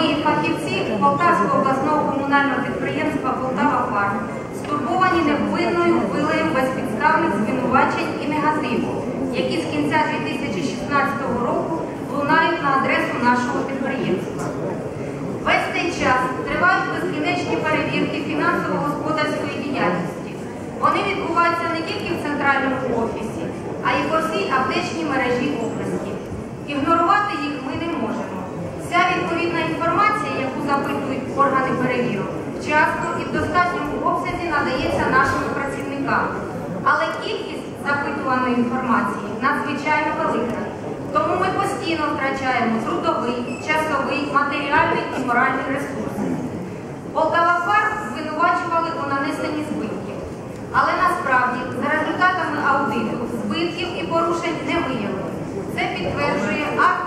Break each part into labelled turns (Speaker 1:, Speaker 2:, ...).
Speaker 1: Ми, фахівці Полтавського обласного комунального підприємства Полтава Фарм, стурбовані невинною хвилею безпідставних звинувачень і негативу, які з кінця 2016 року лунають на адресу нашого підприємства. Весь цей час тривають безкінечні перевірки фінансово-господарської діяльності. Вони відбуваються не тільки в центральному офісі, а й по всій аптечній мережі області. Органи перевірок, вчасно і в достатньому обсязі надається нашим працівникам. Але кількість запитуваної інформації надзвичайно велика. Тому ми постійно втрачаємо трудовий, часовий, матеріальний і моральний ресурси. Полтава Фарм звинувачували у нанесенні збитків. Але насправді, за результатами аудиту, збитків і порушень не виявлено. Це підтверджує акт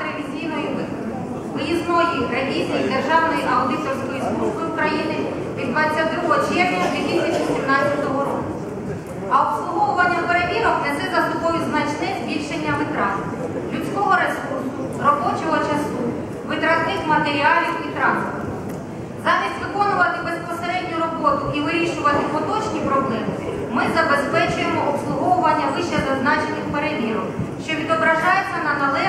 Speaker 1: виїзної ревізії Державної аудиторської служби України від 22 червня 2017 року. А обслуговування перевірок несе за собою значне збільшення витрат, людського ресурсу, робочого часу, витратних матеріалів і транспорту. Замість виконувати безпосередню роботу і вирішувати поточні проблеми, ми забезпечуємо обслуговування вище зазначених перевірок, що відображається на належному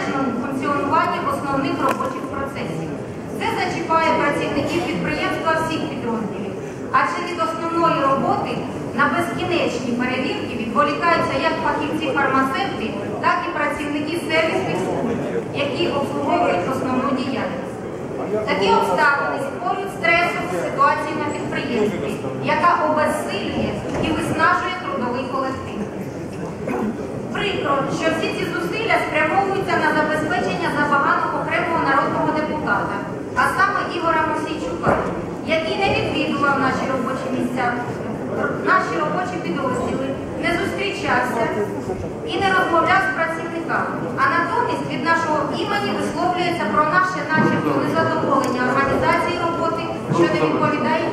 Speaker 1: працівників підприємства всіх підрозділів, адже від основної роботи на безкінечні перевірки відволікаються як фахівці фармацевти, так і працівники сервісних служб, які обслуговують основну діяльність. Такі обставини створюють стресову ситуацію на підприємстві, яка обезсилює і виснажує трудовий колектив. Прикро, що всі ці зусилля наші робочі місця, наші робочі підрозділи, не зустрічався і не розмовляв з працівниками, а натомість від нашого імені висловлюється про наше начебто незадоволення організації роботи, що не відповідає